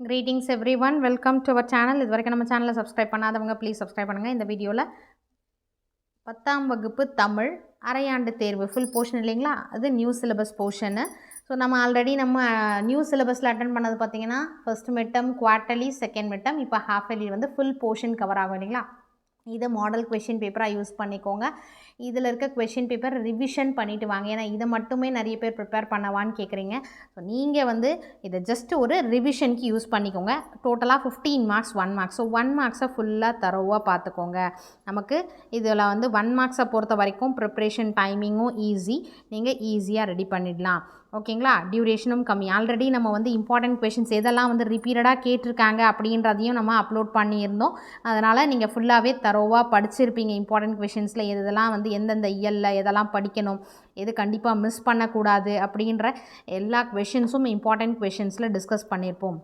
Greetings everyone welcome to our channel இது வரைக்கும் நம்ம சேனலை சப்ஸ்கிரைப் பண்ணாதவங்க ப்ளீஸ் சப்ஸ்கிரைப் பண்ணுங்கள் இந்த வீடியோவில் பத்தாம் வகுப்பு தமிழ் அரையாண்டு தேர்வு ஃபுல் போர்ஷன் இல்லைங்களா? அது நியூ சிலபஸ் போர்ஷனு ஸோ நம்ம ஆல்ரெடி நம்ம நியூ சிலபஸில் அட்டன் பண்ணது பார்த்தீங்கன்னா first midterm quarterly second midterm இப்போ ஹாஃப் இயர்லி வந்து ஃபுல் போர்ஷன் கவர் ஆகும் இல்லைங்களா? இதை மாடல் கொஷின் பேப்பராக யூஸ் பண்ணிக்கோங்க. இதில் இருக்க கொஷின் பேப்பர் ரிவிஷன் பண்ணிவிட்டு வாங்க. ஏன்னா இதை மட்டுமே நிறைய பேர் ப்ரிப்பேர் பண்ணவான்னு கேட்குறீங்க ஸோ நீங்கள் வந்து இதை ஜஸ்ட் ஒரு ரிவிஷனுக்கு யூஸ் பண்ணிக்கோங்க. டோட்டலாக fifteen marks one marks so one மார்க்ஸை ஃபுல்லாக தரோவாக பார்த்துக்கோங்க நமக்கு இதில் வந்து ஒன் மார்க்ஸை பொறுத்த வரைக்கும் ப்ரிப்ரேஷன் டைமிங்கும் ஈஸி நீங்கள் ஈஸியாக ரெடி பண்ணிடலாம். ஓகேங்களா? டியூரேஷனும் கம்மி. ஆல்ரெடி நம்ம வந்து இம்பார்ட்டன்ட் கொஷின்ஸ் எதெல்லாம் வந்து ரிப்பீட்டடாக கேட்டிருக்காங்க அப்படின்றதையும் நம்ம அப்லோட் பண்ணியிருந்தோம். அதனால் நீங்கள் ஃபுல்லாகவே தரோவாக படிச்சிருப்பீங்க இம்பார்ட்டன்ட் கொஷின்ஸில் எதெல்லாம் வந்து எந்தெந்த இயலில் எதெல்லாம் படிக்கணும் எது கண்டிப்பாக மிஸ் பண்ணக்கூடாது அப்படின்ற எல்லா கொஷின்ஸும் இம்பார்ட்டன்ட் கொஷின்ஸில் டிஸ்கஸ் பண்ணியிருப்போம்.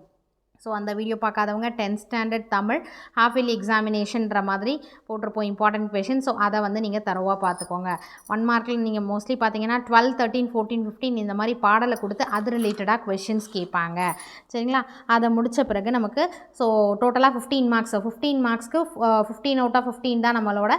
ஸோ அந்த வீடியோ பார்க்காதவங்க tenth standard Tamil half yearly எக்ஸாமினேஷன்ற மாதிரி போட்டிருப்போம் இம்பார்ட்டன்ட் கொஷின் ஸோ அதை வந்து நீங்கள் தரவாக பார்த்துக்கோங்க. ஒன் மார்க்கில் நீங்கள் மோஸ்ட்லி பார்த்தீங்கன்னா டுவெல் தேர்ட்டின் ஃபோர்டீன் ஃபிஃப்டீன் இந்த மாதிரி பாடலை கொடுத்து அது ரிலேட்டடாக கொஷின்ஸ் கேட்பாங்க. சரிங்களா? அதை முடித்த பிறகு நமக்கு ஸோ டோட்டலாக ஃபிஃப்டீன் மார்க்ஸ் ஃபிஃப்டீன் மார்க்ஸ்க்கு ஃபிஃப்டீன் அவுட் ஆஃப் ஃபிஃப்டீன் தான் நம்மளோட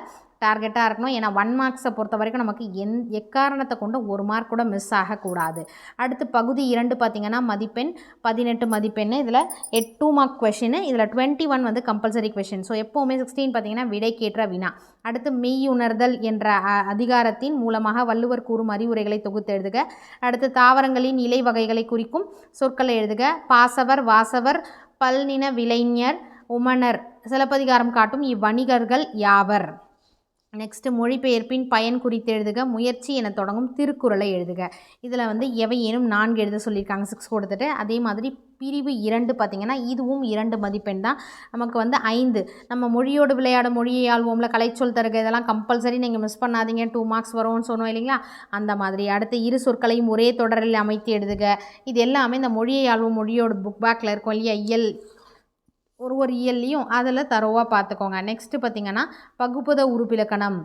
டார்கெட்டாக இருக்கணும். ஏன்னா ஒன் மார்க்ஸை பொறுத்த வரைக்கும் நமக்கு எந் எக்காரணத்தை கொண்டு ஒரு மார்க் கூட மிஸ் ஆகக்கூடாது. அடுத்து பகுதி இரண்டு பார்த்திங்கன்னா மதிப்பெண் பதினெட்டு மதிப்பெண் இதில் எட் டூ மார்க் கொஷின் இதில் டுவெண்ட்டி ஒன் வந்து கம்பல்சரி கொஷின் ஸோ எப்போவுமே சிக்ஸ்டீன் பார்த்திங்கன்னா விடைக்கேற்ற வினா. அடுத்து மெய்யுணர்தல் என்ற அதிகாரத்தின் மூலமாக வள்ளுவர் கூறும் அறிவுரைகளை தொகுத்து எழுதுக. அடுத்து தாவரங்களின் இலை வகைகளை குறிக்கும் சொற்களை எழுதுக. பாசவர் வாசவர் பல்நின விளைஞர் உமனர் சிலப்பதிகாரம் காட்டும் இவ்வணிகர்கள் யாவர்? நெக்ஸ்ட்டு மொழிபெயர்ப்பின் பயன் குறித்து எழுதுக முயற்சி என தொடங்கும் திருக்குறளை எழுதுக. இதில் வந்து எவையேனும் நான்கு எழுத சொல்லியிருக்காங்க சிக்ஸ் கொடுத்துட்டு. அதே மாதிரி பிரிவு இரண்டு பார்த்திங்கன்னா இதுவும் இரண்டு மதிப்பெண் தான். நமக்கு வந்து ஐந்து. நம்ம மொழியோடு விளையாட மொழியை ஆள்வோம்ல கலைச்சொல் தருக இதெல்லாம் கம்பல்சரி நீங்கள் மிஸ் பண்ணாதீங்க டூ மார்க்ஸ் வரும்னு சொன்னோம் இல்லைங்களா? அந்த மாதிரி. அடுத்து இரு சொற்களையும் ஒரே தொடரில் அமைத்து எழுதுக. இது எல்லாமே இந்த மொழியை ஆள்வோம் மொழியோட புக் பேக்கில் இருக்கும் இல்லையா? இயல் ஒரு ஒரு இயல்லையும் அதில் தரோவாக பார்த்துக்கோங்க நெக்ஸ்ட்டு பார்த்திங்கன்னா பகுப்பத உறுப்பிலக்கணம்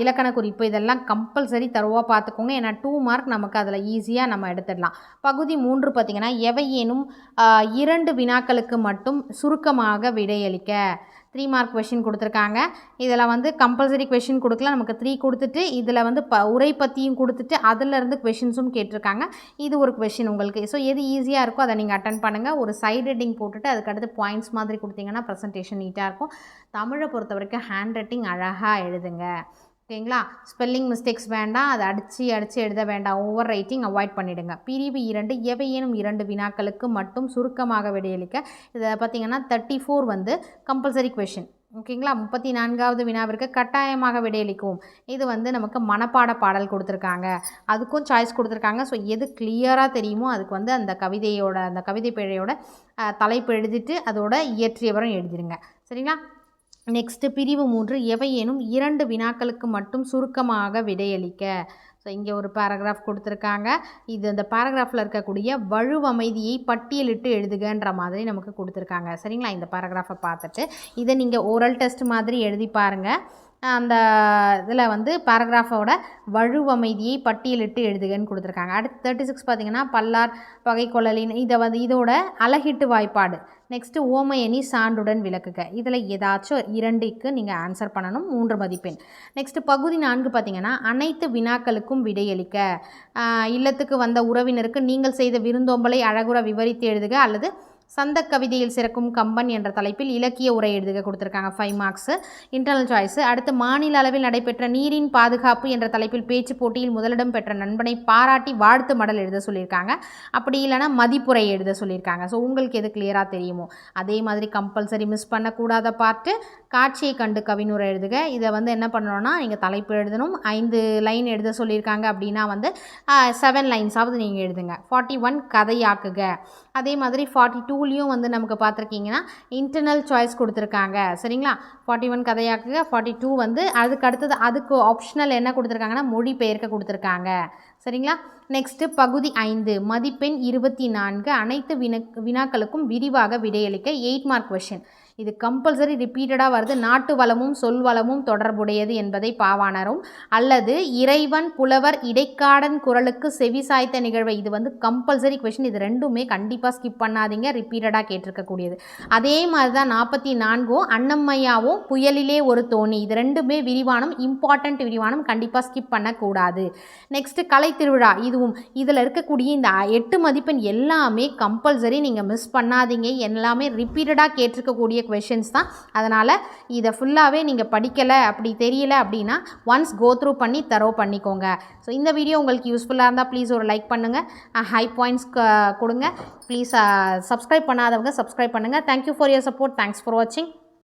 இலக்கண குறிப்பு இதெல்லாம் கம்பல்சரி தருவாக பார்த்துக்கோங்க ஏன்னா டூ மார்க் நமக்கு அதில் ஈஸியாக நம்ம எடுத்துடலாம். பகுதி மூன்று பார்த்திங்கன்னா எவையேனும் இரண்டு வினாக்களுக்கு மட்டும் சுருக்கமாக விடையளிக்க. த்ரீ மார்க் கொஷின் கொடுத்துருக்காங்க. இதில் வந்து கம்பல்சரி கொஷின் கொடுக்கல நமக்கு த்ரீ கொடுத்துட்டு இதில் வந்து ப உரை பற்றியும் கொடுத்துட்டு அதிலேருந்து கொஷின்ஸும் கேட்டிருக்காங்க. இது ஒரு கொஷின் உங்களுக்கு. ஸோ எது ஈஸியாக இருக்கோ அதை நீங்கள் அட்டன் பண்ணுங்கள் ஒரு சைட் ஹெட்டிங் போட்டுட்டு அதுக்கடுத்து பாயிண்ட்ஸ் மாதிரி கொடுத்தீங்கன்னா ப்ரெசன்டேஷன் நீட்டாக இருக்கும். தமிழை பொறுத்த வரைக்கும் ஹேண்ட் ரைட்டிங் அழகாக எழுதுங்க. ஓகேங்களா? ஸ்பெல்லிங் மிஸ்டேக்ஸ் வேண்டாம். அதை அடித்து அடித்து எழுத வேண்டாம். ஓவர் ரைட்டிங் அவாய்ட் பண்ணிவிடுங்க பிரிவு இரண்டு எவையேனும் இரண்டு வினாக்களுக்கு மட்டும் சுருக்கமாக விடையளிக்க. இதை பார்த்திங்கன்னா தேர்ட்டி ஃபோர் வந்து கம்பல்சரி கொஷின் ஓகேங்களா? முப்பத்தி நான்காவது வினாவிற்கு கட்டாயமாக விடையளிக்கும் இது வந்து நமக்கு மனப்பாட பாடல் கொடுத்துருக்காங்க. அதுக்கும் சாய்ஸ் கொடுத்துருக்காங்க. ஸோ எது கிளியராக தெரியுமோ அதுக்கு வந்து அந்த கவிதையோட அந்த கவிதை பிழையோட தலைப்பு எழுதிட்டு அதோட இயற்றியவரும் எழுதிடுங்க சரிங்களா? நெக்ஸ்ட்டு பிரிவு மூன்று எவையேனும் இரண்டு வினாக்களுக்கு மட்டும் சுருக்கமாக விடையளிக்க. ஸோ இங்கே ஒரு பேராகிராஃப் கொடுத்துருக்காங்க. இது அந்த பேராகிராஃபில் இருக்கக்கூடிய வலுவமைதியை பட்டியலிட்டு எழுதுகன்ற மாதிரி நமக்கு கொடுத்துருக்காங்க. சரிங்களா? இந்த பேராகிராஃபை பார்த்துட்டு இதை நீங்கள் ஓரல் டெஸ்ட் மாதிரி எழுதி பாருங்கள் அந்த இதில் வந்து பேராகிராஃபோட வலுவமைதியை பட்டியலிட்டு எழுதுகன்னு கொடுத்துருக்காங்க. அடுத்து தேர்ட்டி சிக்ஸ் பார்த்திங்கன்னா பல்லார் பகை கொள்ளலின் இதை வந்து இதோட அழகிட்டு வாய்ப்பாடு. நெக்ஸ்ட்டு ஓமையணி சான்றுடன் விளக்குக. இதில் ஏதாச்சும் இரண்டுக்கு நீங்கள் ஆன்சர் பண்ணணும் மூன்று மதிப்பெண். நெக்ஸ்ட்டு பகுதி நான்கு பார்த்திங்கன்னா அனைத்து வினாக்களுக்கும் விடையளிக்க. இல்லத்துக்கு வந்த உறவினருக்கு நீங்கள் செய்த விருந்தோம்பலை அழகுற விவரித்து எழுதுக அல்லது சந்த கவிதையில் சிறக்கும் கம்பன் என்ற தலைப்பில் இலக்கிய உரை எழுதுக கொடுத்துருக்காங்க ஃபைவ் மார்க்ஸு இன்டர்னல் சாய்ஸு அடுத்து மாநில அளவில் நடைபெற்ற நீரின் பாதுகாப்பு என்ற தலைப்பில் பேச்சு போட்டியில் முதலிடம் பெற்ற நண்பனை பாராட்டி வாழ்த்து மடல் எழுத சொல்லியிருக்காங்க. அப்படி இல்லைனா மதிப்புரை எழுத சொல்லியிருக்காங்க. ஸோ உங்களுக்கு எது கிளியராக தெரியுமோ? அதே மாதிரி கம்பல்சரி மிஸ் பண்ணக்கூடாத பார்ட்டு காட்சியை கண்டு கவினுரை எழுதுக. இதை வந்து என்ன பண்ணணும்னா நீங்கள் தலைப்பு எழுதணும். ஐந்து லைன் எழுத சொல்லியிருக்காங்க அப்படின்னா வந்து செவன் லைன்ஸாவது நீங்கள் எழுதுங்க. ஃபார்ட்டி ஒன் கதையாக்குக. அதே மாதிரி ஃபார்ட்டி டூலேயும் வந்து நமக்கு பார்த்துருக்கீங்கன்னா இன்டர்னல் சாய்ஸ் கொடுத்துருக்காங்க. சரிங்களா? ஃபார்ட்டி ஒன் கதையாக்குக ஃபார்ட்டி டூ வந்து அதுக்கு அடுத்தது அதுக்கு ஆப்ஷனல் என்ன கொடுத்துருக்காங்கன்னா மொழி பெயர்க்க கொடுத்துருக்காங்க. சரிங்களா? நெக்ஸ்ட்டு பகுதி ஐந்து மதிப்பெண் இருபத்தி நான்கு அனைத்து வினா வினாக்களுக்கும் விரிவாக விடையளிக்க எயிட் மார்க் கொஷின் இது கம்பல்சரி ரிப்பீட்டடாக வருது. நாட்டு வளமும் சொல் வளமும் தொடர்புடையது என்பதை பாவாணரும். அல்லது இறைவன் புலவர் இடைக்காடன் குரலுக்கு செவி சாய்த்த நிகழ்வை. இது வந்து கம்பல்சரி கொஷின் இது ரெண்டுமே கண்டிப்பாக ஸ்கிப் பண்ணாதீங்க. ரிப்பீட்டடாக கேட்டிருக்கக்கூடியது. அதே மாதிரி தான் நாற்பத்தி நான்கும் அன்னம்மையாவும் புயலிலே ஒரு தோணி. இது ரெண்டுமே விரிவானம் இம்பார்ட்டண்ட் விரிவானம் கண்டிப்பாக ஸ்கிப் பண்ணக்கூடாது. நெக்ஸ்ட்டு கலை திருவிழா இதுவும் இதில் இருக்கக்கூடிய இந்த எட்டு மதிப்பெண் எல்லாமே கம்பல்சரி நீங்கள் மிஸ் பண்ணாதீங்க. எல்லாமே ரிப்பீட்டடாக கேட்டிருக்கக்கூடிய கொஷின்ஸ் தான். அதனால் இதை ஃபுல்லாகவே நீங்கள் படிக்கலை அப்படி தெரியல அப்படின்னா ஒன்ஸ் கோ த்ரூ பண்ணி தரோ பண்ணிக்கோங்க. ஸோ இந்த வீடியோ உங்களுக்கு யூஸ்ஃபுல்லாக இருந்தால் ப்ளீஸ் ஒரு லைக் பண்ணுங்கள் ஹை பாயிண்ட்ஸ் கொடுங்க. ப்ளீஸ் சப்ஸ்கிரைப் பண்ணாதவங்க சப்ஸ்கிரைப் பண்ணுங்கள் thank you for your support thanks for வாட்சிங்